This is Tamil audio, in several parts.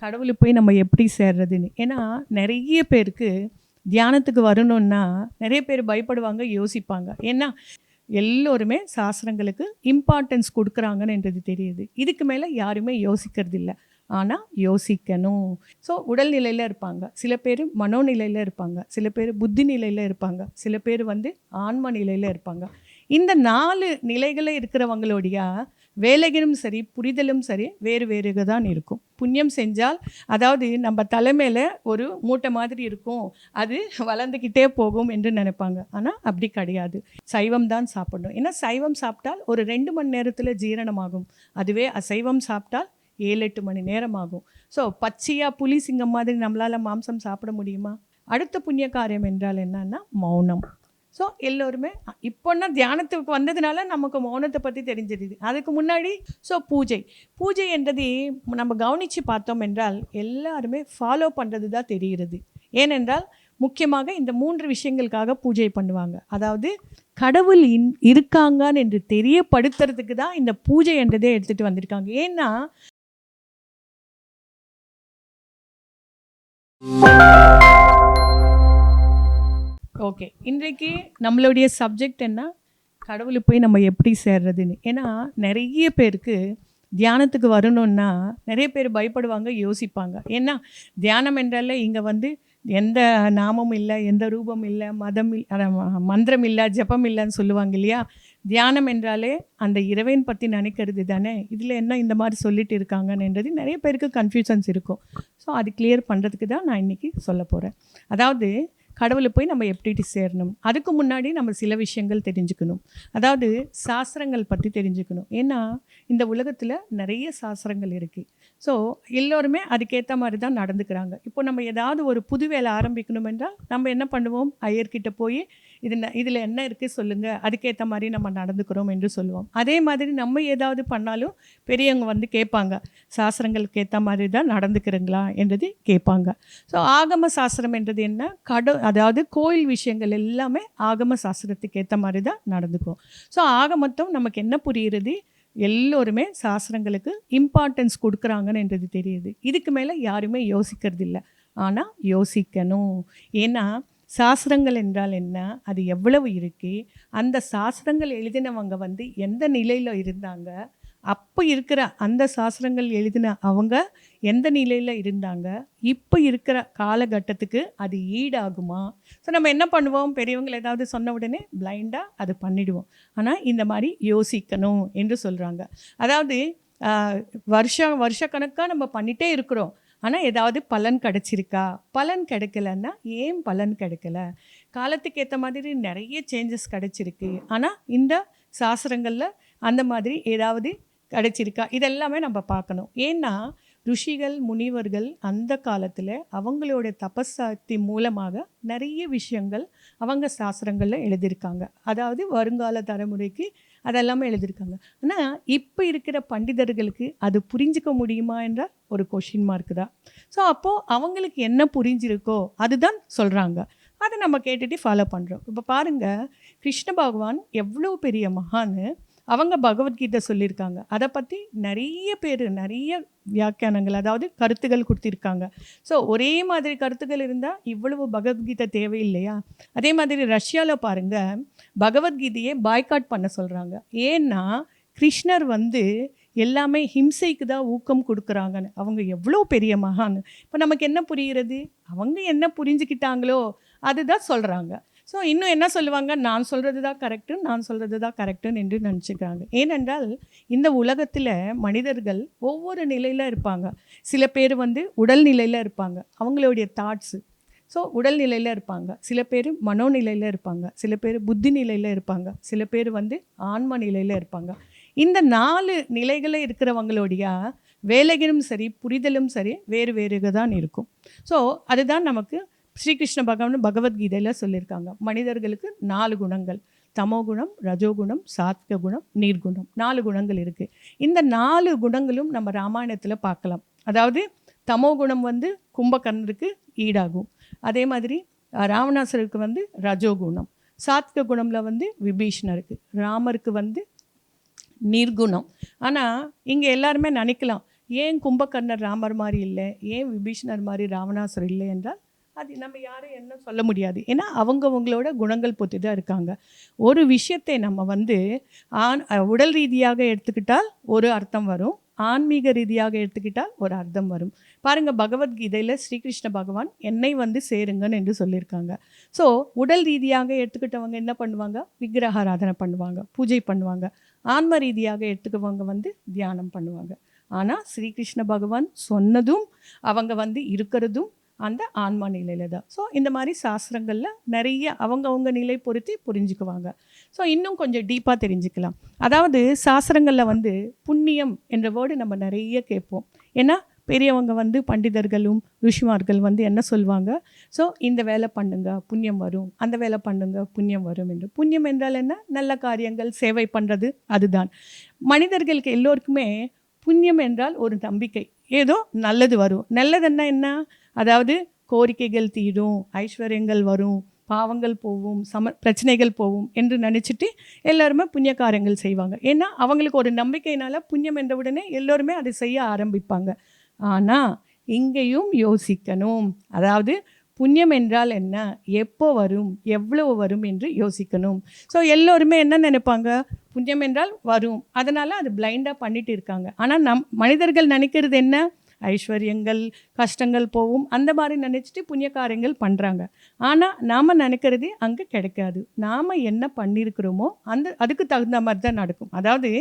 கடவுளை போய் நம்ம எப்படி சேர்றதுன்னு? ஏன்னா நிறைய பேருக்கு தியானத்துக்கு வரணும்னா நிறைய பேர் பயப்படுவாங்க யோசிப்பாங்க. ஏன்னா எல்லோருமே சாஸ்திரங்களுக்கு இம்பார்ட்டன்ஸ் கொடுக்குறாங்கன்றது தெரியுது. இதுக்கு மேலே யாருமே யோசிக்கிறது இல்லை ஆனால் யோசிக்கணும். ஸோ உடல்நிலையில் இருப்பாங்க. சில பேர் மனோநிலையில் இருப்பாங்க. சில பேர் புத்தி நிலையில் இருப்பாங்க. சில பேர் வந்து ஆன்ம நிலையில் இருப்பாங்க. இந்த நாலு நிலைகளில் இருக்கிறவங்களுடைய வேலைகளும் சரி புரிதலும் சரி வேறு வேறுக தான் இருக்கும். புண்ணியம் செஞ்சால் அதாவது நம்ம தலைமையில் ஒரு மூட்டை மாதிரி இருக்கும். அது வளர்ந்துக்கிட்டே போகும் என்று நினைப்பாங்க. ஆனால் அப்படி கிடையாது. சைவம் தான் சாப்பிடணும். ஏன்னா சைவம் சாப்பிட்டால் ஒரு ரெண்டு மணி நேரத்தில் ஜீரணமாகும். அதுவே அசைவம் சாப்பிட்டால் ஏழு எட்டு மணி நேரம் ஆகும் ஸோ பச்சையாக புலி சிங்கம் மாதிரி நம்மளால் மாம்சம் சாப்பிட முடியுமா? அடுத்த புண்ணிய காரியம் என்றால் என்னன்னா மௌனம். ஸோ எல்லோருமே இப்போன்னா தியானத்துக்கு வந்ததுனால நமக்கு மௌனத்தை பற்றி தெரிஞ்சிருது. அதுக்கு முன்னாடி ஸோ பூஜை. பூஜை என்றது நம்ம கவனித்து பார்த்தோம் என்றால் எல்லாருமே ஃபாலோ பண்ணுறது தான் தெரிகிறது. ஏனென்றால் முக்கியமாக இந்த மூன்று விஷயங்களுக்காக பூஜை பண்ணுவாங்க. அதாவது கடவுள் இன் இருக்காங்கன்னு என்று தெரியப்படுத்துறதுக்கு தான் இந்த பூஜை என்றதே எடுத்துகிட்டு வந்திருக்காங்க. ஏன்னா ஓகே இன்றைக்கு நம்மளுடைய சப்ஜெக்ட் என்ன? கடவுளை போய் நம்ம எப்படி சேர்றதுன்னு. ஏன்னா நிறைய பேருக்கு தியானத்துக்கு வரணும்னா நிறைய பேர் பயப்படுவாங்க யோசிப்பாங்க. ஏன்னா தியானம் என்றால இங்கே வந்து எந்த நாமம் இல்லை எந்த ரூபம் இல்லை மதம் இல் மந்திரம் இல்லை ஜெபம் இல்லைன்னு சொல்லுவாங்க இல்லையா? தியானம் என்றாலே அந்த இறைவன் பற்றி நினைக்கிறது தானே? இதில் என்ன இந்த மாதிரி சொல்லிட்டு இருக்காங்கன்றது நிறைய பேருக்கு கன்ஃபியூஷன்ஸ் இருக்கும். ஸோ அது கிளியர் பண்ணுறதுக்கு தான் நான் இன்றைக்கி சொல்ல போகிறேன் அதாவது கடவுளை போய் நம்ம எப்படி சேரணும்? அதுக்கு முன்னாடி நம்ம சில விஷயங்கள் தெரிஞ்சுக்கணும். அதாவது சாஸ்திரங்கள் பற்றி தெரிஞ்சுக்கணும். ஏன்னா இந்த உலகத்தில் நிறைய சாஸ்திரங்கள் இருக்குது ஸோ எல்லோருமே அதுக்கேற்ற மாதிரி தான் நடந்துக்கிறாங்க. இப்போ நம்ம ஏதாவது ஒரு புது வேலை ஆரம்பிக்கணும் என்றால் நம்ம என்ன பண்ணுவோம்? ஐயர்கிட்ட போய் இது இதில் என்ன இருக்குது சொல்லுங்கள் அதுக்கேற்ற மாதிரி நம்ம நடந்துக்கிறோம் என்று சொல்லுவோம். அதே மாதிரி நம்ம ஏதாவது பண்ணாலும் பெரியவங்க வந்து கேட்பாங்க சாஸ்திரங்களுக்கு ஏற்ற மாதிரி தான் நடந்துக்கிறீங்களா? என்றது கேட்பாங்க. ஸோ ஆகம சாஸ்திரம் என்றது என்ன? கட அதாவது கோயில் விஷயங்கள் எல்லாமே ஆகம சாஸ்திரத்துக்கு ஏற்ற மாதிரி தான் நடந்துக்கும். ஸோ ஆக மொத்தம் நமக்கு என்ன புரியுறது? எல்லோருமே சாஸ்திரங்களுக்கு இம்பார்ட்டன்ஸ் கொடுக்குறாங்கன்றது தெரியுது. இதுக்கு மேலே யாருமே யோசிக்கிறது இல்லை ஆனால் யோசிக்கணும். ஏன்னா சாஸ்திரங்கள் என்றால் என்ன? அது எவ்வளவு இருக்கு? அந்த சாஸ்திரங்கள் எழுதினவங்க வந்து எந்த நிலையில் இருந்தாங்க? அப்போ இருக்கிற அந்த சாஸ்திரங்கள் எழுதின அவங்க எந்த நிலையில் இருந்தாங்க? இப்போ இருக்கிற காலகட்டத்துக்கு அது ஈடாகுமா? ஸோ நம்ம என்ன பண்ணுவோம்? பெரியவங்க ஏதாவது சொன்ன உடனே பிளைண்டாக அது பண்ணிடுவோம். ஆனால் இந்த மாதிரி யோசிக்கணும் என்று சொல்கிறாங்க அதாவது ஆஹ், வருஷம் வருஷக்கணக்காக நம்ம பண்ணிகிட்டே இருக்கிறோம். ஆனால் ஏதாவது பலன் கிடச்சிருக்கா? பலன் கிடைக்கலன்னா ஏன் பலன் கிடைக்கல? காலத்துக்கு ஏற்ற மாதிரி நிறைய சேஞ்சஸ் கிடச்சிருக்கு. ஆனால் இந்த சாஸ்திரங்களில் அந்த மாதிரி ஏதாவது கிடைச்சிருக்கா? இதெல்லாமே நம்ம பார்க்கணும். ஏன்னா ருஷிகள் முனிவர்கள் அந்த காலத்தில் அவங்களோட தபசக்தி மூலமாக நிறைய விஷயங்கள் அவங்க சாஸ்திரங்களில் எழுதியிருக்காங்க. அதாவது வருங்கால தலைமுறைக்கு அதெல்லாமே எழுதியிருக்காங்க. ஆனால் இப்போ இருக்கிற பண்டிதர்களுக்கு அது புரிஞ்சுக்க முடியுமா என்ற ஒரு கொஷின் மார்க் தான். ஸோ அப்போது அவங்களுக்கு என்ன புரிஞ்சிருக்கோ அதுதான் சொல்கிறாங்க அதை நம்ம கேட்டுட்டு ஃபாலோ பண்ணுறோம் இப்போ பாருங்கள் கிருஷ்ண பகவான் எவ்வளோ பெரிய மகான்னு அவங்க பகவத்கீதை சொல்லியிருக்காங்க. அதை பற்றி நிறைய பேர் நிறைய வியாக்கியானங்கள் அதாவது கருத்துகள் கொடுத்துருக்காங்க. ஸோ ஒரே மாதிரி கருத்துக்கள் இருந்தால் இவ்வளவு பகவத்கீதை தேவையில்லையா? அதே மாதிரி ரஷ்யாவில் பாருங்கள் பகவத்கீதையை பாய்காட் பண்ண சொல்கிறாங்க ஏன்னா கிருஷ்ணர் வந்து எல்லாமே ஹிம்சைக்கு தான் ஊக்கம் கொடுக்குறாங்கன்னு. அவங்க எவ்வளோ பெரிய மகான். இப்போ நமக்கு என்ன புரிகிறது? அவங்க என்ன புரிஞ்சுக்கிட்டாங்களோ அதுதான் சொல்கிறாங்க ஸோ இன்னும் என்ன சொல்லுவாங்க? நான் சொல்கிறது தான் கரெக்டு நான் சொல்கிறது தான் கரெக்டுன்னு என்று நினச்சிக்கிறாங்க. ஏனென்றால் இந்த உலகத்தில் மனிதர்கள் ஒவ்வொரு நிலையில் இருப்பாங்க. சில பேர் வந்து உடல் நிலையில் இருப்பாங்க. அவங்களுடைய தாட்ஸு ஸோ உடல் நிலையில் இருப்பாங்க. சில பேர் மனோநிலையில் இருப்பாங்க. சில பேர் புத்தி நிலையில் இருப்பாங்க. சில பேர் வந்து ஆன்ம நிலையில் இருப்பாங்க. இந்த நாலு நிலைகளில் இருக்கிறவங்களுடைய வேலைகளும் சரி புரிதலும் சரி வேறு வேறுக தான் இருக்கும். ஸோ அதுதான் நமக்கு ஸ்ரீகிருஷ்ண பகவான் பகவத்கீதையில் சொல்லியிருக்காங்க. மனிதர்களுக்கு நாலு குணங்கள். தமோகுணம் ரஜோகுணம் சாத்விக குணம் நீர்குணம். நாலு குணங்கள் இருக்குது இந்த நாலு குணங்களும் நம்ம ராமாயணத்தில் பார்க்கலாம். அதாவது தமோகுணம் வந்து கும்பகர்ணருக்கு ஈடாகும். அதே மாதிரி ராவணாசருக்கு வந்து ரஜோகுணம். சாத்விக குணமில் வந்து விபீஷணருக்கு. ராமருக்கு வந்து நிர்குணம். ஆனால் இங்கே எல்லாருமே நினைக்கலாம் ஏன் கும்பகர்ணர் ராமர் மாதிரி இல்லை? ஏன் விபீஷணர் மாதிரி ராவணாசுரர் இல்லை என்றால் அது நம்ம யாரும் என்ன சொல்ல முடியாது. ஏன்னா அவங்கவங்களோட குணங்கள் பொத்தி தான் இருக்காங்க. ஒரு விஷயத்தை நம்ம வந்து ஆண் உடல் ரீதியாக எடுத்துக்கிட்டால் ஒரு அர்த்தம் வரும். ஆன்மீக ரீதியாக எடுத்துக்கிட்டால் ஒரு அர்த்தம் வரும். பாருங்கள் பகவத்கீதையில் ஸ்ரீகிருஷ்ண பகவான் என்னை வந்து சேருங்கன்னு என்று சொல்லியிருக்காங்க. ஸோ உடல் ரீதியாக எடுத்துக்கிட்டவங்க என்ன பண்ணுவாங்க? விக்கிரகாராதனை பண்ணுவாங்க பூஜை பண்ணுவாங்க. ஆன்ம ரீதியாக எடுத்துக்கவங்க வந்து தியானம் பண்ணுவாங்க. ஆனால் ஸ்ரீகிருஷ்ண பகவான் சொன்னதும் அவங்க வந்து இருக்கிறதும் அந்த ஆன்மா நிலையில் தான். ஸோ இந்த மாதிரி சாஸ்திரங்களில் நிறைய அவங்கவுங்க நிலை பொருத்தி புரிஞ்சுக்குவாங்க. ஸோ இன்னும் கொஞ்சம் டீப்பாக தெரிஞ்சுக்கலாம். அதாவது சாஸ்திரங்களில் வந்து புண்ணியம் என்ற வேர்டு நம்ம நிறைய கேட்போம். ஏன்னா பெரியவங்க வந்து பண்டிதர்களும் ருஷிமார்கள் வந்து என்ன சொல்லுவாங்க ஸோ இந்த வேலை பண்ணுங்க புண்ணியம் வரும். அந்த வேலை பண்ணுங்க புண்ணியம் வரும் என்று. புண்ணியம் என்றால் என்ன? நல்ல காரியங்கள் சேவை பண்ணுறது அதுதான். மனிதர்களுக்கு எல்லோருக்குமே புண்ணியம் என்றால் ஒரு நம்பிக்கை. ஏதோ நல்லது வரும். நல்லதுன்னா என்ன? அதாவது கோரிக்கைகள் தீரும் ஐஸ்வர்யங்கள் வரும் பாவங்கள் போகும் சம பிரச்சனைகள் போகும் என்று நினச்சிட்டு எல்லாருமே புண்ணிய காரியங்கள் செய்வாங்க. ஏன்னா அவங்களுக்கு ஒரு நம்பிக்கையினால் புண்ணியம் என்ற உடனே எல்லோருமே அதை செய்ய ஆரம்பிப்பாங்க. ஆனால் இங்கேயும் யோசிக்கணும். அதாவது புண்ணியம் என்றால் என்ன? எப்போ வரும்? எவ்வளவு வரும் என்று யோசிக்கணும். ஸோ எல்லோருமே என்ன நினைப்பாங்க? புண்ணியம் என்றால் வரும். அதனால் அது பிளைண்டாக பண்ணிட்டு இருக்காங்க. ஆனால் நம் மனிதர்கள் நினைக்கிறது என்ன? ஐஸ்வர்யங்கள் கஷ்டங்கள் போகும். அந்த மாதிரி நினச்சிட்டு புண்ணிய காரியங்கள் பண்ணுறாங்க ஆனால் நாம் நினைக்கிறதே அங்கே கிடைக்காது. நாம் என்ன பண்ணியிருக்கிறோமோ அந்த அதுக்கு தகுந்த மாதிரி தான் நடக்கும். அதாவது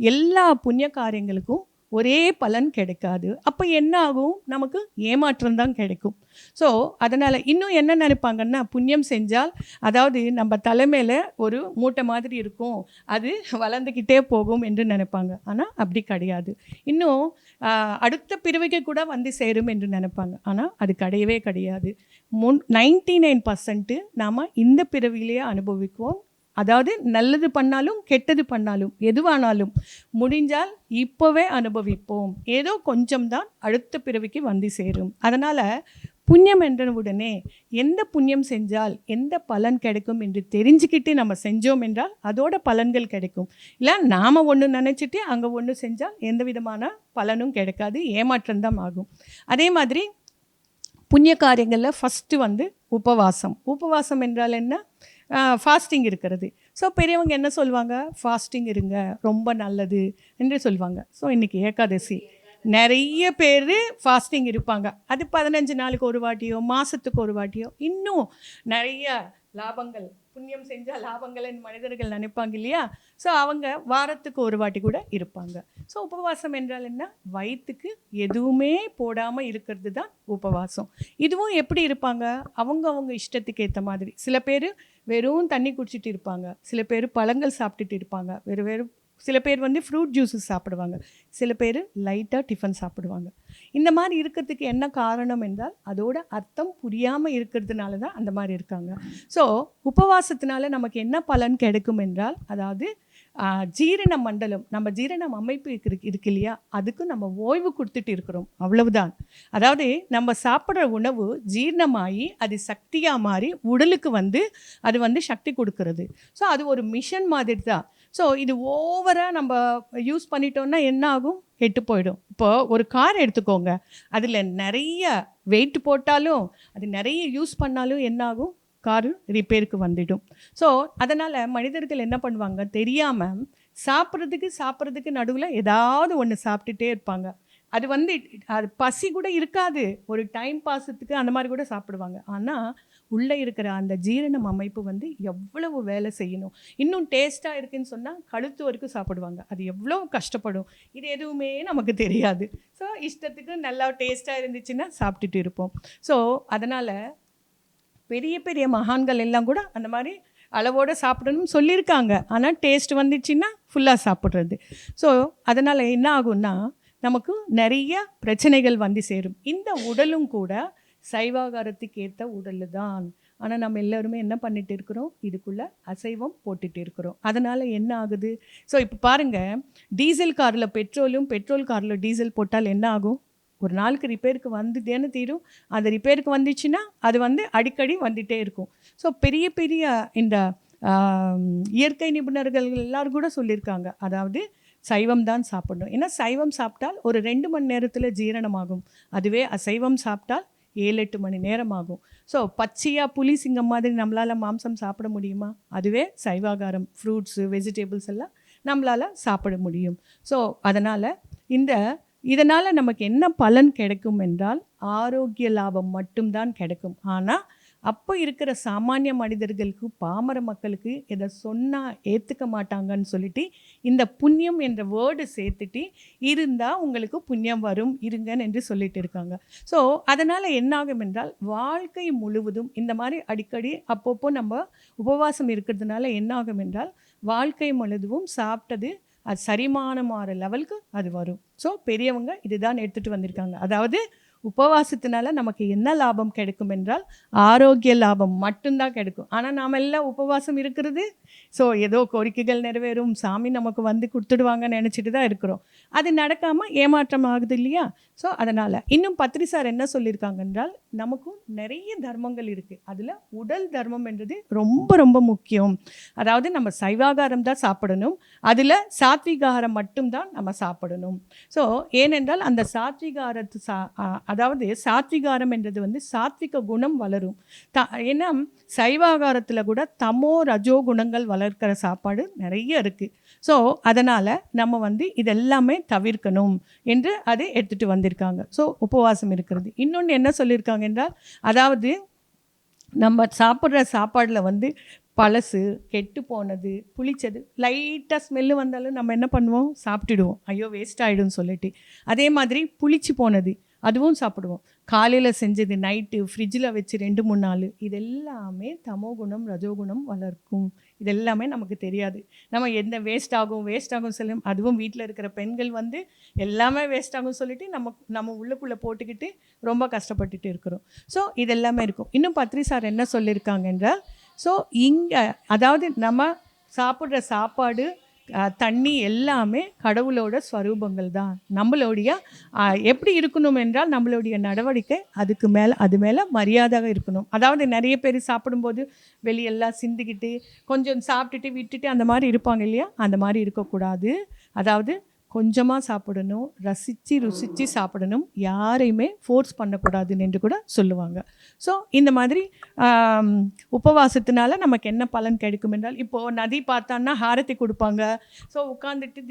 எல்லா புண்ணிய காரியங்களுக்கும் ஒரே பலன் கிடைக்காது. அப்போ என்ன ஆகும் நமக்கு ஏமாற்றம் தான் கிடைக்கும். ஸோ அதனால் இன்னும் என்ன நினைப்பாங்கன்னா புண்ணியம் செஞ்சால் அதாவது நம்ம தலைமையில் ஒரு மூட்டை மாதிரி இருக்கும். அது வளர்ந்துக்கிட்டே போகும் என்று நினைப்பாங்க. ஆனால் அப்படி கிடையாது. இன்னும் அடுத்த பிறவிக்கு கூட வந்து சேரும் என்று நினைப்பாங்க. ஆனால் அது கிடையவே கிடையாது. முன் நைன்டி நைன் பர்சன்ட்டு நாம் இந்த பிறவியிலேயே அனுபவிக்குவோம். அதாவது நல்லது பண்ணாலும் கெட்டது பண்ணாலும் எதுவானாலும் முடிஞ்சால் இப்போவே அனுபவிப்போம். ஏதோ கொஞ்சம் தான் அடுத்த பிறவிக்கு வந்து சேரும். அதனால் புண்ணியம் என்ற உடனே எந்த புண்ணியம் செஞ்சால் எந்த பலன் கிடைக்கும் என்று தெரிஞ்சுக்கிட்டு நம்ம செஞ்சோம் என்றால் அதோட பலன்கள் கிடைக்கும். இல்லை நாம் ஒன்று நினச்சிட்டு அங்கே ஒன்று செஞ்சால் எந்த விதமான பலனும் கிடைக்காது ஏமாற்றம் தான் ஆகும். அதே மாதிரி புண்ணிய காரியங்களில் ஃபஸ்ட்டு வந்து உபவாசம். உபவாசம் என்றால் என்ன? ஃபாஸ்டிங் இருக்கிறது. ஸோ பெரியவங்க என்ன சொல்லுவாங்க ஃபாஸ்டிங் இருங்க ரொம்ப நல்லது என்று சொல்லுவாங்க ஸோ இன்றைக்கி ஏகாதசி. நிறைய பேர் ஃபாஸ்டிங் இருப்பாங்க. அது பதினஞ்சு நாளுக்கு ஒரு வாட்டியோ மாதத்துக்கு ஒரு வாட்டியோ இன்னும் நிறைய லாபங்கள் புண்ணியம் செஞ்சால் லாபங்கள்னு மனிதர்கள் நினைப்பாங்க இல்லையா? ஸோ அவங்க வாரத்துக்கு ஒரு வாட்டி கூட இருப்பாங்க. ஸோ உபவாசம் என்றால் என்ன? வயிற்றுக்கு எதுவுமே போடாமல் இருக்கிறது தான் உபவாசம். இதுவும் எப்படி இருப்பாங்க? அவங்க அவங்க இஷ்டத்துக்கு ஏற்ற மாதிரி. சில பேர் வெறும் தண்ணி குடிச்சிட்டு இருப்பாங்க. சில பேர் பழங்கள் சாப்பிட்டுட்டு இருப்பாங்க. வெறும் வேறு சில பேர் வந்து ஃப்ரூட் ஜூஸஸ் சாப்பிடுவாங்க. சில பேர் லைட்டாக டிஃபன் சாப்பிடுவாங்க. இந்த மாதிரி இருக்கிறதுக்கு என்ன காரணம் என்றால் அதோட அர்த்தம் புரியாமல் இருக்கிறதுனால தான் அந்த மாதிரி இருக்காங்க. ஸோ உபவாசத்தினால நமக்கு என்ன பலன் கிடைக்கும் என்றால் அதாவது ஜீரண மண்டலம் நம்ம ஜீரணம் அமைப்பு இருக்கு இருக்கு இல்லையா? அதுக்கு நம்ம ஓய்வு கொடுத்துட்டு இருக்கிறோம். அவ்வளவுதான். அதாவது நம்ம சாப்பிட்ற உணவு ஜீரணமாகி அது சக்தியாக மாறி உடலுக்கு வந்து அது வந்து சக்தி கொடுக்கறது. ஸோ அது ஒரு மிஷன் மாதிரி தான். ஸோ இது ஓவராக நம்ம யூஸ் பண்ணிட்டோம்னா என்ன ஆகும்? கெட்டு போயிடும். இப்போ ஒரு கார் எடுத்துக்கோங்க. அதில் நிறைய வெயிட் போட்டாலும் அது நிறைய யூஸ் பண்ணாலும் என்ன ஆகும்? காரு ரிப்பேருக்கு வந்துடும். ஸோ அதனால் மனிதர்கள் என்ன பண்ணுவாங்க? தெரியாமல் சாப்பிட்றதுக்கு சாப்பிட்றதுக்கு நடுவில் ஏதாவது ஒன்று சாப்பிட்டுட்டே இருப்பாங்க. அது வந்து அது பசி கூட இருக்காது. ஒரு டைம் பாஸத்துக்கு அந்த மாதிரி கூட சாப்பிடுவாங்க. ஆனால் உள்ளே இருக்கிற அந்த ஜீரணம் அமைப்பு வந்து எவ்வளவு வேலை செய்யணும். இன்னும் டேஸ்ட்டாக இருக்குன்னு சொன்னால் கழுத்து வரைக்கும் சாப்பிடுவாங்க. அது எவ்வளோ கஷ்டப்படும். இது எதுவுமே நமக்கு தெரியாது. ஸோ இஷ்டத்துக்கு நல்லா டேஸ்ட்டாக இருந்துச்சுன்னா சாப்பிட்டுட்டு இருப்போம். ஸோ அதனால் பெரிய பெரிய மகான்கள் எல்லாம் கூட அந்த மாதிரி அளவோடு சாப்பிடணும்னு சொல்லியிருக்காங்க. ஆனால் டேஸ்ட் வந்துச்சுன்னா ஃபுல்லாக சாப்பிட்றது. ஸோ அதனால் என்ன ஆகும்னா நமக்கு நிறைய பிரச்சனைகள் வந்து சேரும். இந்த உடலும் கூட சைவாகாரத்துக்கு ஏற்ற உடல் தான் ஆனால் நம்ம எல்லாருமே என்ன பண்ணிட்டு இருக்கிறோம்? இதுக்குள்ளே அசைவம் போட்டுட்டு இருக்கிறோம். அதனால் என்ன ஆகுது? ஸோ இப்போ பாருங்கள் டீசல் காரில் பெட்ரோலும் பெட்ரோல் காரில் டீசல் போட்டால் என்ன ஆகும்? ஒரு நாளுக்கு ரிப்பேருக்கு வந்துட்டேன்னு தீரும். அந்த ரிப்பேருக்கு வந்துச்சுன்னா அது வந்து அடிக்கடி வந்துட்டே இருக்கும். ஸோ பெரிய பெரிய இந்த இயற்கை நிபுணர்கள் எல்லோரும் கூட சொல்லியிருக்காங்க. அதாவது சைவம் தான் சாப்பிடணும். ஏன்னா சைவம் சாப்பிட்டால் ஒரு ரெண்டு மணி நேரத்தில் ஜீரணமாகும். அதுவே அசைவம் சாப்பிட்டால் ஏழு எட்டு மணி நேரம் ஆகும் ஸோ பச்சையாக புலி சிங்கம் மாதிரி நம்மளால் மாம்சம் சாப்பிட முடியுமா? அதுவே சைவாகாரம் ஃப்ரூட்ஸு வெஜிடபிள்ஸ் எல்லாம் நம்மளால் சாப்பிட முடியும். ஸோ அதனால் இந்த இதனால் நமக்கு என்ன பலன் கிடைக்கும் என்றால் ஆரோக்கிய லாபம் மட்டும்தான் கிடைக்கும். ஆனால் அப்போ இருக்கிற சாமானிய மனிதர்களுக்கு பாமர மக்களுக்கு இதை சொன்னால் ஏற்றுக்க மாட்டாங்கன்னு சொல்லிட்டு இந்த புண்ணியம் என்ற வேர்டு சேர்த்துட்டு இருந்தால் உங்களுக்கு புண்ணியம் வரும் இருங்கன்னு என்று சொல்லிட்டு இருக்காங்க. ஸோ அதனால் என்னாகும் என்றால் வாழ்க்கை முழுவதும் இந்த மாதிரி அடிக்கடி அப்பப்போ நம்ம உபவாசம் இருக்கிறதுனால என்னாகும் என்றால் வாழ்க்கை முழுதும் சாப்பிட்டது அது சரிமானமாகிற லெவலுக்கு அது வரும். ஸோ பெரியவங்க இதுதான் எடுத்துகிட்டு வந்திருக்காங்க. அதாவது உபவாசத்தினால நமக்கு என்ன லாபம் கிடைக்கும் என்றால் ஆரோக்கிய லாபம் மட்டும்தான் கிடைக்கும். ஆனால் நாம் எல்லாம் உபவாசம் இருக்கிறது. ஸோ ஏதோ கோரிக்கைகள் நிறைவேறும். சாமி நமக்கு வந்து கொடுத்துடுவாங்கன்னு நினச்சிட்டு தான் இருக்கிறோம். அது நடக்காமல் ஏமாற்றம் ஆகுது இல்லையா? ஸோ அதனால் இன்னும் பத்ரி சார் என்ன சொல்லியிருக்காங்க என்றால் நமக்கும் நிறைய தர்மங்கள் இருக்குது அதில் உடல் தர்மம் என்றது ரொம்ப ரொம்ப முக்கியம். அதாவது நம்ம சைவாகாரம் தான் சாப்பிடணும். அதில் சாத்விகாரம் மட்டும்தான் நம்ம சாப்பிடணும். ஸோ ஏனென்றால் அந்த சாத்விகாரத்து சா அதாவது சாத்விகாரம் என்றது வந்து சாத்விக குணம் வளரும். த ஏன்னா சைவாகாரத்தில் கூட தமோ ரஜோ குணங்கள் வளர்க்கிற சாப்பாடு நிறைய இருக்குது ஸோ அதனால் நம்ம வந்து இதெல்லாமே தவிர்க்கணும் என்று அதை எடுத்துகிட்டு வந்திருக்காங்க ஸோ உபவாசம் இருக்கிறது. இன்னொன்று என்ன சொல்லியிருக்காங்க என்றால் அதாவது நம்ம சாப்பிட்ற சாப்பாடில் வந்து பழசு கெட்டு போனது புளிச்சது லைட்டாக ஸ்மெல்லு வந்தாலும் நம்ம என்ன பண்ணுவோம்? சாப்பிட்டுடுவோம். ஐயோ வேஸ்ட் ஆகிடும்னு சொல்லிட்டு. அதே மாதிரி புளிச்சு போனது அதுவும் சாப்பிடுவோம். காலையில் செஞ்சது நைட்டு ஃப்ரிட்ஜில் வச்சு ரெண்டு மூணு நாள் இதெல்லாமே தமோகுணம் ரஜோகுணம் வளர்க்கும். இதெல்லாமே நமக்கு தெரியாது. நம்ம எந்த வேஸ்ட் ஆகும் வேஸ்ட் ஆகும் சொல்லும் அதுவும் வீட்டில் இருக்கிற பெண்கள் வந்து எல்லாமே வேஸ்ட் ஆகும் சொல்லிட்டு நம்ம நம்ம உள்ளுக்குள்ளே போட்டுக்கிட்டு ரொம்ப கஷ்டப்பட்டுட்டு இருக்கிறோம். ஸோ இதெல்லாமே இருக்கும். இன்னும் பத்ரி சார் என்ன சொல்லியிருக்காங்க என்றால் ஸோ இங்கே அதாவது நம்ம சாப்பிட்ற சாப்பாடு தண்ணி எல்லாமே கடவுளோட ஸ்வரூபங்கள் தான். நம்மளுடைய எப்படி இருக்கணும் என்றால் நம்மளுடைய நடவடிக்கை அதுக்கு மேலே அது மேலே மரியாதாக இருக்கணும். அதாவது நிறைய பேர் சாப்பிடும்போது வெளியெல்லாம் சிந்திக்கிட்டு கொஞ்சம் சாப்பிட்டுட்டு விட்டுட்டு அந்த மாதிரி இருப்பாங்க இல்லையா? அந்த மாதிரி இருக்கக்கூடாது. அதாவது கொஞ்சமாக சாப்பிடணும் ரசித்து ருசித்து சாப்பிடணும். யாரையுமே ஃபோர்ஸ் பண்ணக்கூடாதுன்னு என்று கூட சொல்லுவாங்க. ஸோ இந்த மாதிரி உபவாசத்தினால நமக்கு என்ன பலன் கிடைக்கும் என்றால் இப்போது நதி பார்த்தான்னா ஹாரத்தி கொடுப்பாங்க. ஸோ உட்காந்துட்டு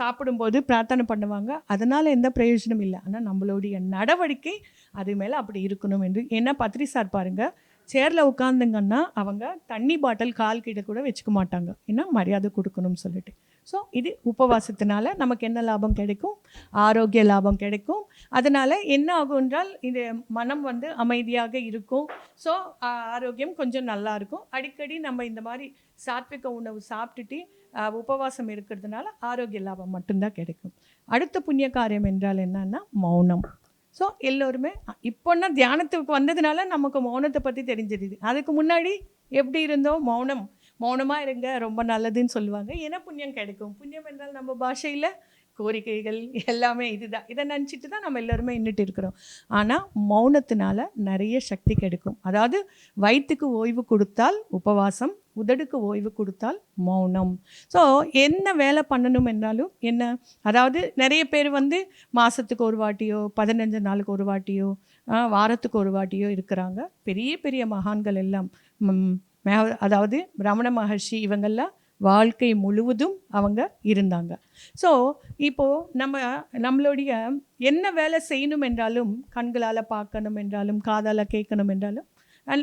சாப்பிடும்போது பிரார்த்தனை பண்ணுவாங்க. அதனால் எந்த பிரயோஜனம் இல்லை. ஆனால் நம்மளுடைய நடவடிக்கை அது மேலே அப்படி இருக்கணும் என்று. ஏன்னா பத்ரி சார் பாருங்கள் சேரில் உட்காந்துங்கன்னா அவங்க தண்ணி பாட்டில் கால் கிட்ட கூட வச்சுக்க மாட்டாங்க. ஏன்னா மரியாதை கொடுக்கணும்னு சொல்லிட்டு. ஸோ இது உபவாசத்தினால நமக்கு என்ன லாபம் கிடைக்கும்? ஆரோக்கிய லாபம் கிடைக்கும். அதனால் என்ன ஆகும் என்றால் இது மனம் வந்து அமைதியாக இருக்கும். ஸோ ஆரோக்கியம் கொஞ்சம் நல்லா இருக்கும். அடிக்கடி நம்ம இந்த மாதிரி சாத்விக உணவு சாப்பிட்டுட்டு உபவாசம் இருக்கிறதுனால ஆரோக்கிய லாபம் மட்டும்தான் கிடைக்கும். அடுத்த புண்ணிய காரியம் என்றால் என்னன்னா மௌனம். ஸோ எல்லோருமே இப்போன்னா தியானத்துக்கு வந்ததுனால நமக்கு மௌனத்தை பற்றி தெரிஞ்சிடுது அதுக்கு முன்னாடி எப்படி இருந்தோம்? மௌனம் மௌனமாக இருங்க ரொம்ப நல்லதுன்னு சொல்லுவாங்க. ஏன்னா புண்ணியம் கிடைக்கும். புண்ணியம் என்றால் நம்ம பாஷையில் கோரிக்கைகள் எல்லாமே இதுதான். இதை நினச்சிட்டு தான் நம்ம எல்லாருமே நின்றுட்டு இருக்கிறோம். ஆனால் மௌனத்தினால நிறைய சக்தி கிடைக்கும். அதாவது வயிற்றுக்கு ஓய்வு கொடுத்தால் உபவாசம் உதடுக்கு ஓய்வு கொடுத்தால் மௌனம். ஸோ என்ன வேலை பண்ணணும் என்றாலும் என்ன? அதாவது நிறைய பேர் வந்து மாதத்துக்கு ஒரு வாட்டியோ பதினஞ்சு நாளுக்கு ஒரு வாட்டியோ வாரத்துக்கு ஒரு வாட்டியோ இருக்கிறாங்க. பெரிய பெரிய மகான்கள் எல்லாம். மே- அதாவது ரமண மகர்ஷி இவங்கெல்லாம் வாழ்க்கை முழுவதும் அவங்க இருந்தாங்க. ஸோ இப்போது நம்ம நம்மளுடைய என்ன வேலை செய்யணும் என்றாலும் கண்களால் பார்க்கணும் என்றாலும் காதால் கேட்கணும் என்றாலும்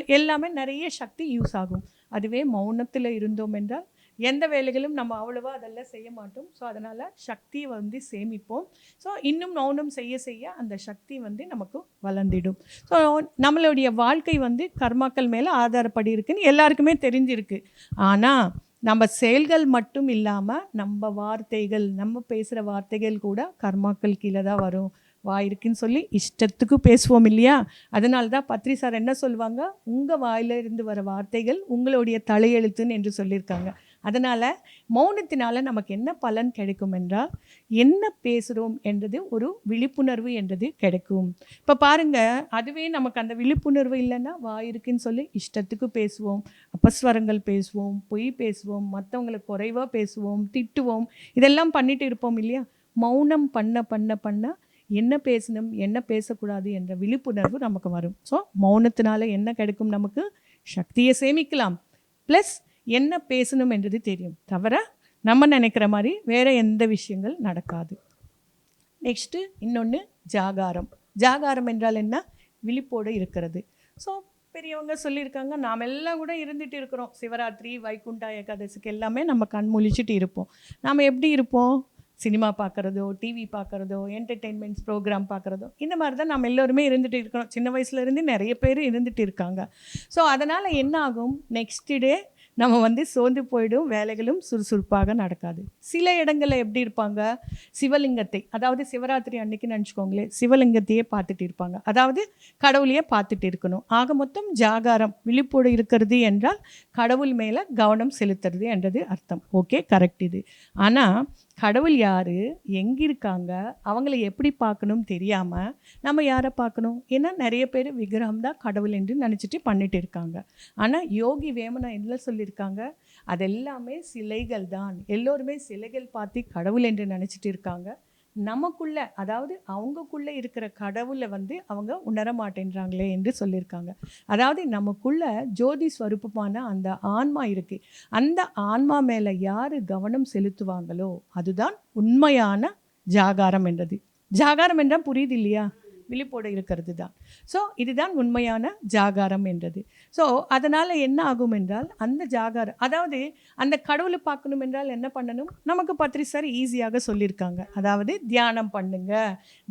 எல்லாமே நிறைய சக்தி யூஸ் ஆகும். அதுவே மௌனத்தில் இருந்தோம் என்றால் எந்த வேலைகளும் நம்ம அவ்வளோவா அதெல்லாம் செய்ய மாட்டோம். ஸோ அதனால் சக்தியை வந்து சேமிப்போம். ஸோ இன்னும் மௌனம் செய்ய செய்ய அந்த சக்தி வந்து நமக்கு வளர்ந்துடும். ஸோ நம்மளுடைய வாழ்க்கை வந்து கர்மாக்கள் மேலே ஆதாரப்படி இருக்குன்னு எல்லாருக்குமே தெரிஞ்சிருக்கு. ஆனால் நம்ம செயல்கள் மட்டும் இல்லாமல் நம்ம வார்த்தைகள் நம்ம பேசுகிற வார்த்தைகள் கூட கர்மாக்கள் கீழே தான் வரும். வாயிருக்குன்னு சொல்லி இஷ்டத்துக்கு பேசுவோம் இல்லையா? அதனால தான் பத்ரி சார் என்ன சொல்லுவாங்க? உங்கள் வாயில இருந்து வர வார்த்தைகள் உங்களுடைய தலையெழுத்துன்னு என்று சொல்லியிருக்காங்க. அதனால் மௌனத்தினால் நமக்கு என்ன பலன் கிடைக்கும் என்றால் என்ன பேசுகிறோம் என்றது ஒரு விழிப்புணர்வு என்றது கிடைக்கும். இப்போ பாருங்கள் அதுவே நமக்கு அந்த விழிப்புணர்வு இல்லைன்னா வாய் இருக்குன்னு சொல்லி இஷ்டத்துக்கு பேசுவோம் அபஸ்வரங்கள் பேசுவோம் பொய் பேசுவோம் மற்றவங்களை குறைவாக பேசுவோம் திட்டுவோம் இதெல்லாம் பண்ணிட்டு இருப்போம் இல்லையா? மௌனம் பண்ண பண்ண பண்ண என்ன பேசணும் என்ன பேசக்கூடாது என்ற விழிப்புணர்வு நமக்கு வரும். ஸோ மௌனத்தினால என்ன கிடைக்கும் நமக்கு? சக்தியை சேமிக்கலாம். ப்ளஸ் என்ன பேசணும் என்றது தெரியும். தவிர நம்ம நினைக்கிற மாதிரி வேறு எந்த விஷயங்கள் நடக்காது. நெக்ஸ்ட்டு இன்னொன்று ஜாகாரம். ஜாகாரம் என்றால் என்ன? விழிப்போடு இருக்கிறது. ஸோ பெரியவங்க சொல்லியிருக்காங்க நாம் எல்லாம் கூட இருந்துட்டு இருக்கிறோம். சிவராத்திரி வைகுண்டா ஏகாதசிக்கு எல்லாமே நம்ம கண் முழிச்சிட்டு இருப்போம். நாம் எப்படி இருப்போம்? சினிமா பார்க்குறதோ டிவி பார்க்குறதோ என்டர்டெயின்மெண்ட்ஸ் ப்ரோக்ராம் பார்க்குறதோ இந்த மாதிரி தான் நம்ம எல்லோருமே இருந்துகிட்டு இருக்கிறோம் சின்ன வயசுலேருந்து நிறைய பேர் இருந்துகிட்டு இருக்காங்க. ஸோ அதனால் என்ன ஆகும்? நெக்ஸ்ட் டே நம்ம வந்து சோர்ந்து போயிடும். வேலைகளும் சுறுசுறுப்பாக நடக்காது. சில இடங்களில் எப்படி இருப்பாங்க? சிவலிங்கத்தை அதாவது சிவராத்திரி அன்னைக்கு நினச்சிக்கோங்களேன். சிவலிங்கத்தையே பார்த்துட்டு இருப்பாங்க. அதாவது கடவுளையே பார்த்துட்டு இருக்கணும். ஆக மொத்தம் ஜாகாரம் விழிப்போடு இருக்கிறது என்றால் கடவுள் மேலே கவனம் செலுத்துறது என்றது அர்த்தம். ஓகே கரெக்ட் இது. ஆனால் கடவுள் யார்? எங்கே இருக்காங்க அவங்கள எப்படி பார்க்கணும் தெரியாமல் நம்ம யாரை பார்க்கணும்? ஏன்னா நிறைய பேர் விக்கிரகம் தான் கடவுள் என்று நினச்சிட்டு பண்ணிட்டு இருக்காங்க. ஆனால் யோகி வேமனா என்ன சொல்லியிருக்காங்க? அதெல்லாமே சிலைகள் தான். எல்லோருமே சிலைகள் பார்த்து கடவுள் என்று நினச்சிட்டு இருக்காங்க. நமக்குள்ள அதாவது அவங்கக்குள்ள இருக்கிற கடவுளை வந்து அவங்க உணர மாட்டேன்றாங்களே என்று சொல்லியிருக்காங்க. அதாவது நமக்குள்ள ஜோதி ஸ்வரூபமான அந்த ஆன்மா இருக்கு. அந்த ஆன்மா மேலே யார் கவனம் செலுத்துவாங்களோ அதுதான் உண்மையான ஜாகாரம் என்றது. ஜாகாரம் என்றால் புரியுது இல்லையா? விழிப்போடு இருக்கிறது தான். ஸோ இதுதான் உண்மையான ஜாகாரம் என்றது. ஸோ அதனால் என்ன ஆகும் என்றால் அந்த ஜாகாரம் அதாவது அந்த கடவுளை பார்க்கணும் என்றால் என்ன பண்ணணும்? நமக்கு பத்திரி சார் ஈஸியாக சொல்லியிருக்காங்க. அதாவது தியானம் பண்ணுங்க.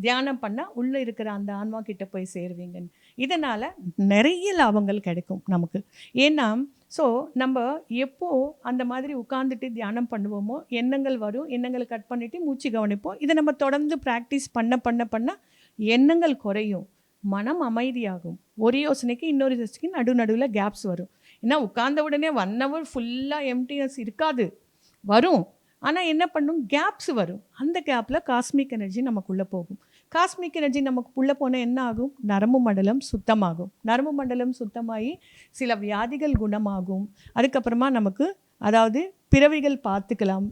தியானம் பண்ணால் உள்ளே இருக்கிற அந்த ஆன்மா கிட்ட போய் சேருவீங்கன்னு. இதனால் நிறைய லாபங்கள் கிடைக்கும் நமக்கு. ஏன்னா ஸோ நம்ம எப்போ அந்த மாதிரி உட்காந்துட்டு தியானம் பண்ணுவோமோ எண்ணங்கள் வரும். எண்ணங்களை கட் பண்ணிவிட்டு மூச்சு கவனிப்போம். இதை நம்ம தொடர்ந்து ப்ராக்டிஸ் பண்ண பண்ண பண்ண எண்ணங்கள் குறையும் மனம் அமைதியாகும். ஒரு யோசனைக்கு இன்னொரு யோசனைக்கு நடு நடுவில் கேப்ஸ் வரும். ஏன்னா உட்கார்ந்த உடனே ஒன் ஹவர் ஃபுல்லாக எம்டினஸ் இருக்காது. வரும். ஆனால் என்ன பண்ணும்? கேப்ஸ் வரும். அந்த கேப்பில் காஸ்மிக் எனர்ஜி நமக்குள்ளே போகும். காஸ்மிக் எனர்ஜி நமக்குள்ளே போனால் என்ன ஆகும்? நரம்பு மண்டலம் சுத்தமாகும். நரம்பு மண்டலம் சுத்தமாகி சில வியாதிகள் குணமாகும். அதுக்கப்புறமா நமக்கு அதாவது பிறவிகள் பார்த்துக்கலாம்.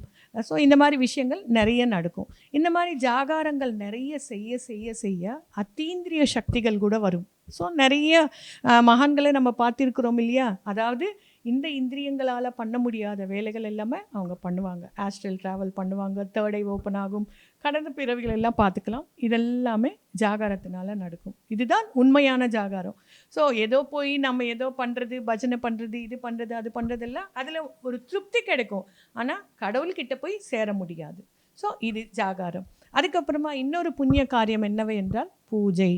ஸோ இந்த மாதிரி விஷயங்கள் நிறைய நடக்கும். இந்த மாதிரி ஜாகாரங்கள் நிறைய செய்ய செய்ய செய்ய அத்தீந்திரிய சக்திகள் கூட வரும். ஸோ நிறைய மகான்களை நம்ம பார்த்துருக்குறோம் இல்லையா? அதாவது இந்த இந்திரியங்களால் பண்ண முடியாத வேலைகள் எல்லாமே அவங்க பண்ணுவாங்க. ஆஸ்ட்ரல் ட்ராவல் பண்ணுவாங்க தேர்ட் ஐ ஓப்பன் ஆகும் கடந்த பிறவிகள் எல்லாம் பார்த்துக்கலாம். இதெல்லாமே ஜாகாரத்தினால நடக்கும். இதுதான் உண்மையான ஜாகாரம். ஸோ ஏதோ போய் நம்ம ஏதோ பண்ணுறது பஜனை பண்ணுறது இது பண்ணுறது அது பண்ணுறதெல்லாம் அதில் ஒரு திருப்தி கிடைக்கும். ஆனால் கடவுள்கிட்ட போய் சேர முடியாது. ஸோ இது ஜாகாரம். அதுக்கப்புறமா இன்னொரு புண்ணிய காரியம் என்னவை என்றால் பூஜை.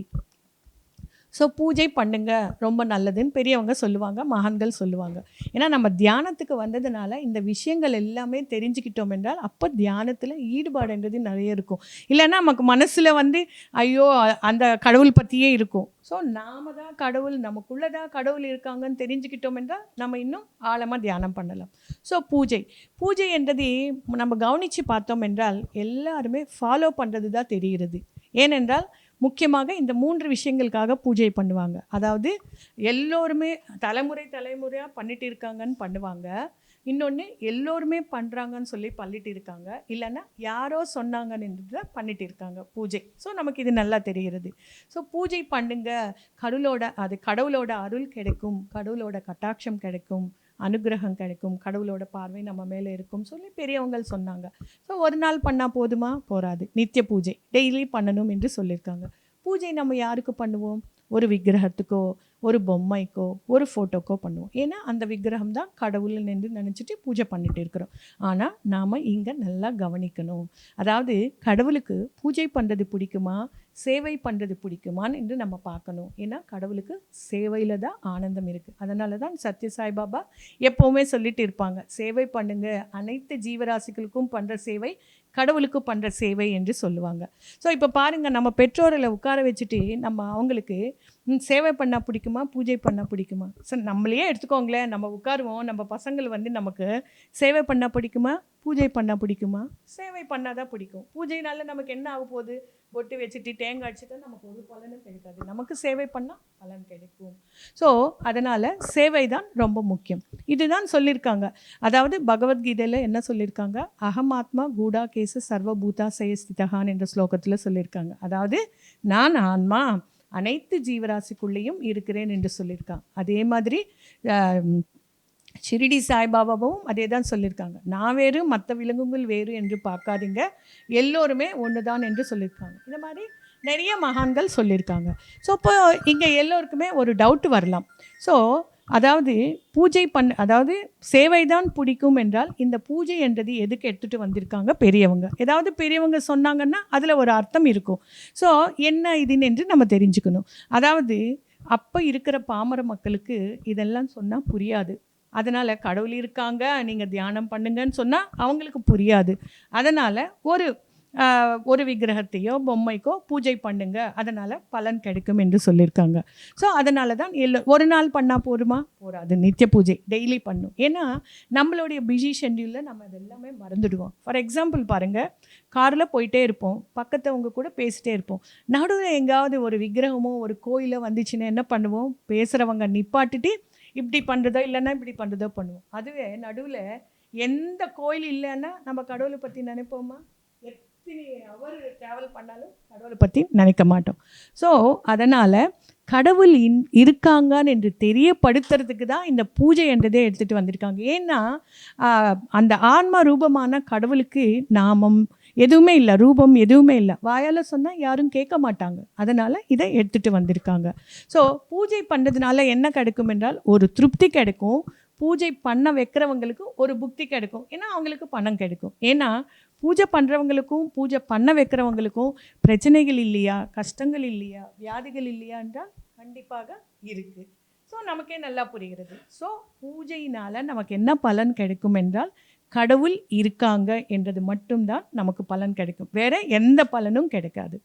ஸோ பூஜை பண்ணுங்க ரொம்ப நல்லதுன்னு பெரியவங்க சொல்லுவாங்க மகான்கள் சொல்லுவாங்க. ஏன்னா நம்ம தியானத்துக்கு வந்ததுனால இந்த விஷயங்கள் எல்லாமே தெரிஞ்சுக்கிட்டோம் என்றால் அப்போ தியானத்தில் ஈடுபாடுன்றது நிறைய இருக்கும். இல்லைன்னா நமக்கு மனசில் வந்து ஐயோ அந்த கடவுள் பற்றியே இருக்கும். ஸோ நாம தான் கடவுள் நமக்குள்ளே தான் கடவுள் இருக்காங்கன்னு தெரிஞ்சுக்கிட்டோம் என்றால் நம்ம இன்னும் ஆழமாக தியானம் பண்ணலாம். ஸோ பூஜை. பூஜை என்றது நம்ம கவனித்து பார்த்தோம் என்றால் எல்லாருமே ஃபாலோ பண்ணுறது தான் தெரிகிறது. ஏனென்றால் முக்கியமாக இந்த மூன்று விஷயங்களுக்காக பூஜை பண்ணுவாங்க. அதாவது எல்லோருமே தலைமுறை தலைமுறையாக பண்ணிட்டு இருக்காங்கன்னு பண்ணுவாங்க. இன்னொன்று எல்லோருமே பண்ணுறாங்கன்னு சொல்லி பண்ணிட்டு இருக்காங்க. இல்லைன்னா யாரோ சொன்னாங்கன்னு பண்ணிட்டு இருக்காங்க பூஜை. ஸோ நமக்கு இது நல்லா தெரிகிறது. ஸோ பூஜை பண்ணுங்க. கடவுளோட அது கடவுளோட அருள் கிடைக்கும். கடவுளோட கட்டாட்சம் கிடைக்கும். அனுகிரகம் கிடைக்கும் கடவுளோட பார்வை நம்ம மேலே இருக்கும் சொல்லி பெரியவங்க சொன்னாங்க. ஸோ ஒரு நாள் பண்ணால் போதுமா? போகாது நித்திய பூஜை. டெய்லி பண்ணணும் என்று சொல்லியிருக்காங்க. பூஜை நம்ம யாருக்கு பண்ணுவோம்? ஒரு விக்கிரகத்துக்கோ ஒரு பொம்மைக்கோ ஒரு ஃபோட்டோக்கோ பண்ணுவோம். ஏன்னா அந்த விக்கிரகம் தான் கடவுள் என்று நினச்சிட்டு பூஜை பண்ணிட்டு இருக்கிறோம். ஆனால் நாம் இங்கே நல்லா கவனிக்கணும். அதாவது கடவுளுக்கு பூஜை பண்ணுறது பிடிக்குமா? சேவை பண்ணுறது பிடிக்குமான்னு என்று நம்ம பார்க்கணும். ஏன்னா கடவுளுக்கு சேவையில் தான் ஆனந்தம் இருக்குது அதனால தான் சத்ய சாய்பாபா எப்போவுமே சொல்லிட்டு இருப்பாங்க. சேவை பண்ணுங்க. அனைத்து ஜீவராசிகளுக்கும் பண்ணுற சேவை கடவுளுக்கு பண்ணுற சேவை என்று சொல்லுவாங்க. ஸோ இப்போ பாருங்கள் நம்ம பெற்றோரில் உட்கார வச்சுட்டு நம்ம அவங்களுக்கு சேவை பண்ணால் பிடிக்குமா? பூஜை பண்ணால் பிடிக்குமா? ஸோ நம்மளையே எடுத்துக்கோங்களேன். நம்ம உட்காருவோம். நம்ம பசங்கள் வந்து நமக்கு சேவை பண்ணால் பிடிக்குமா? பூஜை பண்ணால் பிடிக்குமா? சேவை பண்ணால் தான் பிடிக்கும். பூஜைனால நமக்கு என்ன ஆக போகுது? பொட்டு வச்சுட்டு தேங்காய் அடிச்சுட்டா நமக்கு ஒரு பலனும் கிடைக்காது. நமக்கு சேவை பண்ணால் பலன் கிடைக்கும். ஸோ அதனால் சேவை தான் ரொம்ப முக்கியம். இதுதான் சொல்லியிருக்காங்க அதாவது பகவத்கீதையில் என்ன சொல்லியிருக்காங்க அகமாத்மா கூடா கேச சர்வபூதா சயஸ்திதகான் என்ற ஸ்லோகத்தில் சொல்லியிருக்காங்க அதாவது நான் ஆன்மா அனைத்து ஜீவராசிக்குள்ளேயும் இருக்கிறேன் என்று சொல்லியிருக்கான் அதே மாதிரி ஷிரிடி சாய்பாபாவும் அதே தான் சொல்லியிருக்காங்க. நான் வேறு மற்ற விலங்குகள் வேறு என்று பார்க்காதீங்க. எல்லோருமே ஒன்று தான் என்று சொல்லியிருக்காங்க. இந்த மாதிரி நிறைய மகான்கள் சொல்லியிருக்காங்க. ஸோ இப்போ இங்கே எல்லோருக்குமே ஒரு டவுட் வரலாம். ஸோ அதாவது பூஜை பண்ண அதாவது சேவை தான் பிடிக்கும் என்றால் இந்த பூஜை என்றது எதுக்கு எடுத்துகிட்டு வந்திருக்காங்க பெரியவங்க? ஏதாவது பெரியவங்க சொன்னாங்கன்னா அதில் ஒரு அர்த்தம் இருக்கும். ஸோ என்ன இதுன்னு என்று நம்ம தெரிஞ்சுக்கணும். அதாவது அப்போ இருக்கிற பாமர மக்களுக்கு இதெல்லாம் சொன்னால் புரியாது. அதனால் கடவுள் இருக்காங்க நீங்கள் தியானம் பண்ணுங்கன்னு சொன்னால் அவங்களுக்கு புரியாது. அதனால் ஒரு ஒரு விக்கிரகத்தையோ பொம்மைக்கோ பூஜை பண்ணுங்க. அதனால் பலன் கிடைக்கும் என்று சொல்லியிருக்காங்க. ஸோ அதனால தான் எல்லோ ஒரு நாள் பண்ணால் போதுமா? போகாது நித்திய பூஜை டெய்லி பண்ணும். ஏன்னா நம்மளுடைய பிஸி ஷெட்யூலில் நம்ம அதெல்லாமே மறந்துடுவோம். ஃபார் எக்ஸாம்பிள் பாருங்கள் காரில் போயிட்டே இருப்போம். பக்கத்தவங்க கூட பேசிட்டே இருப்போம். நடுவில் எங்கேயாவது ஒரு விக்கிரகமோ ஒரு கோயிலோ வந்துச்சுன்னா என்ன பண்ணுவோம்? பேசுகிறவங்க நிப்பாட்டிட்டு இப்படி பண்ணுறதோ இல்லைன்னா இப்படி பண்ணுறதோ பண்ணுவோம். அதுவே நடுவில் எந்த கோயில் இல்லைன்னா நம்ம கடவுளை பற்றி நினைப்போமா? எத்தனை அவர் ட்ராவல் பண்ணாலும் கடவுளை பற்றி நினைக்க மாட்டோம். ஸோ அதனால் கடவுள் இன் இருக்காங்கன்னு என்று தெரியப்படுத்துறதுக்கு தான் இந்த பூஜை என்றதே எடுத்துகிட்டு வந்திருக்காங்க. ஏன்னா அந்த ஆன்ம ரூபமான கடவுளுக்கு நாமம் எதுவுமே இல்லை ரூபம் எதுவுமே இல்லை. வாயால் சொன்னால் யாரும் கேட்க மாட்டாங்க. அதனால் இதை எடுத்துகிட்டு வந்திருக்காங்க. ஸோ பூஜை பண்ணுறதுனால என்ன கிடைக்கும் என்றால் ஒரு திருப்தி கிடைக்கும். பூஜை பண்ண வைக்கிறவங்களுக்கு ஒரு புக்தி கிடைக்கும். ஏன்னா அவங்களுக்கு பணம் கிடைக்கும். ஏன்னா பூஜை பண்ணுறவங்களுக்கும் பூஜை பண்ண வைக்கிறவங்களுக்கும் பிரச்சனைகள் இல்லையா? கஷ்டங்கள் இல்லையா? வியாதிகள் இல்லையா என்றால் கண்டிப்பாக இருக்குது ஸோ நமக்கே நல்லா புரிகிறது. ஸோ பூஜையினால் நமக்கு என்ன பலன் கிடைக்கும் என்றால் கடவுள் இருக்காங்க என்றது மட்டும்தான் நமக்கு பலன் கிடைக்கும். வேற எந்த பலனும் கிடைக்காது.